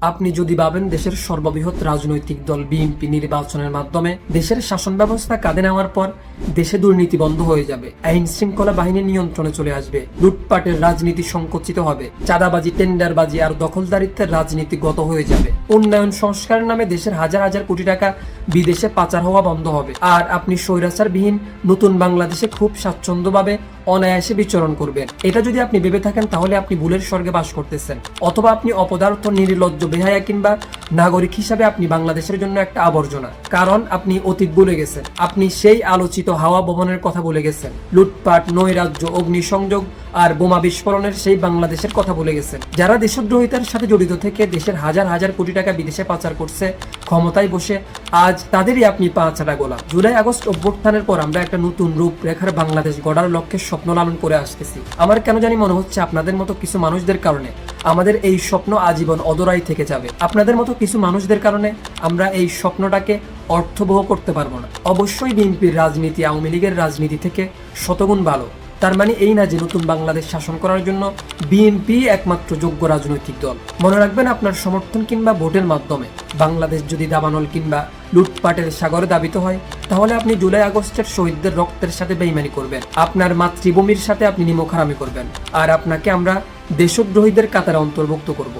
আপনি যদি ভাবেন দেশের সর্ববৃহৎ রাজনৈতিক দল বিএনপি নির্বাচনের মাধ্যমে দেশের শাসন ব্যবস্থা কাঁধে নেওয়ার পর দেশে দুর্নীতি বন্ধ হয়ে যাবে, আইন শৃঙ্খলা বাহিনী নিয়ন্ত্রণে চলে আসবে, লুটপাটের রাজনীতি সংকুচিত হবে, চাঁদাবাজি, টেন্ডারবাজি আর দখলদারিত্বের রাজনীতি গত হয়ে যাবে। উন্নয়ন সংস্কারের নামে দেশের হাজার হাজার কোটি টাকা বিদেশে পাচার হওয়া বন্ধ হবে। আর আপনি স্বৈরাচারবিহীন নতুন বাংলাদেশে খুব স্বাচ্ছন্দ্যভাবে অনায়াসে বিচরণ করবেন। এটা যদি আপনি ভেবে থাকেন, তাহলে আপনি ভুলের স্বর্গে বাস করতেছেন। অথবা আপনি অপদার্থ, নিরিলজ্জ, বেহায়া কিংবা নাগরিক হিসাবে আপনি বাংলাদেশের জন্য একটা আবর্জনা। কারণ আপনি অতীত ভুলে গেছেন। আপনি সেই আলোচিত হাওয়া ভবনের কথা বলে গেছেন। লুটপাট, নৈরাজ্য, অগ্নিসংযোগ আর বোমা বিস্ফোরণের সেই বাংলাদেশের কথা বলে গেছেন। যারা দেশদ্রোহিতার সাথে জড়িত থেকে দেশের হাজার হাজার কোটি টাকা বিদেশে পাচার করছে, ক্ষমতায় বসে, আজ তাদেরই আপনি পা ছাড়া গোলা জুলাই আগস্ট অভ্যুত্থানের পর আমরা একটা নতুন রূপরেখার বাংলাদেশ গড়ার লক্ষ্যে স্বপ্ন লালন করে আসতেছি। আমার কেন জানি মনে হচ্ছে আপনাদের মতো কিছু মানুষদের কারণে। আমাদের এই স্বপ্ন আজীবন অদরাই থেকে যাবে। আপনাদের মতো কিছু মানুষদের কারণে আমরা এই স্বপ্নটাকে অর্থবহ করতে পারব না। অবশ্যই বিএনপির রাজনীতি আওয়ামী লীগের রাজনীতি থেকে শতগুণ ভালো। তার মানে এই না যে নতুন বাংলাদেশ শাসন করার জন্য বিএনপি একমাত্র যোগ্য রাজনৈতিক দল। মনে রাখবেন আপনার সমর্থন কিংবা ভোটের মাধ্যমে। বাংলাদেশ যদি দাবানল কিংবা লুটপাটের সাগরে দাবিত হয়, তাহলে আপনি জুলাই আগস্টের শহীদদের রক্তের সাথে বেইমানি করবেন। আপনার মাতৃভূমির সাথে আপনি নিমখারামি করবেন। আর আপনাকে আমরা দেশদ্রোহীদের কাতারে অন্তর্ভুক্ত করব।